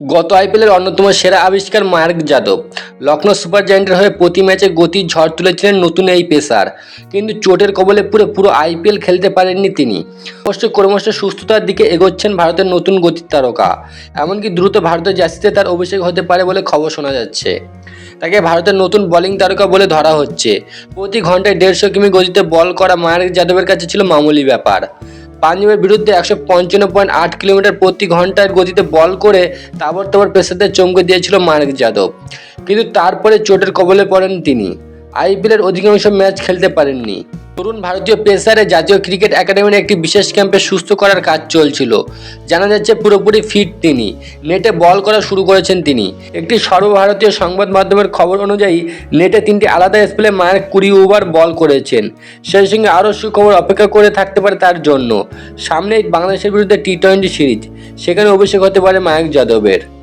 গত আইপিএলের অন্যতম সেরা আবিষ্কার মার্ক যাদব। লখনৌ সুপার জায়েন্টের হয়ে প্রতি ম্যাচে গতির ঝড় তুলেছিলেন নতুন এই পেসার। কিন্তু চোটের কবলে পুরো পুরো আইপিএল খেলতে পারেননি তিনি। অবশ্য ক্রমশ সুস্থতার দিকে এগোচ্ছেন ভারতের নতুন গতির তারকা। এমনকি দ্রুত ভারতের জার্সিতে তার অভিষেক হতে পারে বলে খবর শোনা যাচ্ছে। তাকে ভারতের নতুন বোলিং তারকা বলে ধরা হচ্ছে। প্রতি ঘন্টায় দেড়শো কিমি গতিতে বল করা মার্ক যাদবের কাছে ছিল মামুলি ব্যাপার। পাঞ্জাবের বিরুদ্ধে একশো পঞ্চান্ন পয়েন্ট আট কিলোমিটার প্রতি ঘণ্টার গতিতে বল করে তাবর তাবর পেশাদের চমকে দিয়েছিল মানিক যাদব। কিন্তু তারপরে চোটের কবলে পড়েন তিনি। আইপিএলের অধিকাংশ ম্যাচ খেলতে পারেননি। তরুণ ভারতীয় পেসারে জাতীয় ক্রিকেট একাডেমির একটি বিশেষ ক্যাম্পে সুস্থ করার কাজ চলছিল। জানা যাচ্ছে পুরোপুরি ফিট তিনি। নেটে বল করা শুরু করেছেন তিনি। একটি সর্বভারতীয় সংবাদ মাধ্যমের খবর অনুযায়ী, নেটে তিনটি আলাদা স্পেলে মার্ক কুড়ি ওভার বল করেছেন। সেই সঙ্গে আরও সুখবর অপেক্ষা করে থাকতে পারে তার জন্য। সামনেই বাংলাদেশের বিরুদ্ধে টি টোয়েন্টি সিরিজ। সেখানে অভিষেক হতে পারে মার্ক যাদবের।